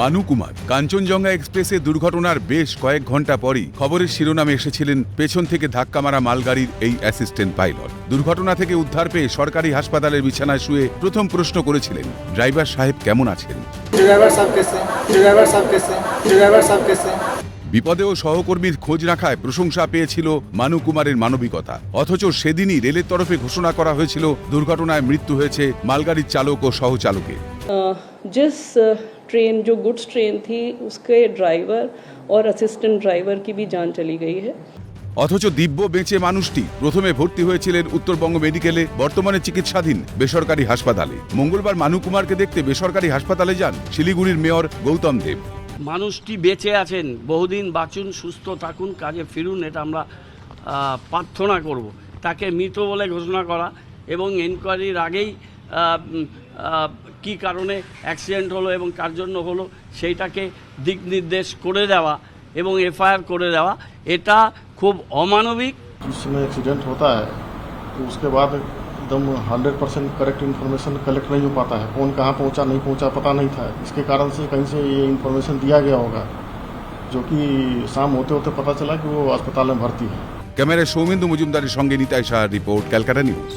মানু কুমার। কাঞ্চনজঙ্ঘা এক্সপ্রেসে দুর্ঘটনার বেশ কয়েক ঘণ্টা পরই খবরের শিরোনামে এসেছিলেন পেছন থেকে ধাক্কা মারা মালগাড়ির এই অ্যাসিস্ট্যান্ট পাইলট দুর্ঘটনা থেকে উদ্ধার পেয়ে সরকারি হাসপাতালের বিছানায় শুয়ে প্রথম প্রশ্ন করেছিলেন ড্রাইভার সাহেব কেমন আছেন? বিপদে ও বিপদেও সহকর্মীর খোঁজ রাখায় প্রশংসা পেয়েছিল মানু কুমারের মানবিকতা। অথচ সেদিনই রেলের তরফে ঘোষণা করা হয়েছিল দুর্ঘটনায় মৃত্যু হয়েছে মালগাড়ির চালক ও সহচালকের। ट्रेन जो गुड्स ट्रेन थी उसके ड्राइवर और असिस्टेंट ड्राइवर की भी जान चली गई है অথচ দিব্য বেঁচে মানুষটি প্রথমে ভর্তি হয়েছিলেন উত্তরবঙ্গ মেডিকেলে বর্তমানে চিকিৎসাধীন বেসরকারি হাসপাতালে মঙ্গলবার মানু কুমারকে দেখতে বেসরকারি হাসপাতালে যান শিলিগুড়ির মেয়র গৌতম দেব মানুষটি বেঁচে আছেন বহুদিন বাঁচুন সুস্থ থাকুন কাজে ফিরুন এটা আমরা আহ, প্রার্থনা করব তাকে মৃত বলে ঘোষণা করা এবং এনকোয়ারির আগেই আহ, উম, আহ, কী কারণে অ্যাক্সিডেন্ট হলো এবং কার জন্য হলো সেইটাকে দিক নির্দেশ করে দেওয়া এবং এফআইআর করে দেওয়া এটা খুব অমানবিক जिस समय एक्सीडेंट होता है तो उसके बाद एकदम hundred percent correct information collect नहीं हो पाता है कौन कहाँ पहुँचा नहीं पहुँचा पता नहीं था इसके कारण से कहीं से ये इन्फॉर्मेशन दिया गया होगा जो कि शाम होते होते पता चला कि वो अस्पताल में भर्ती है ক্যামেরায় সৌমেন্দু মজুমদারের সঙ্গে নিতাই সাহার রিপোর্ট ক্যালকাটা নিউজ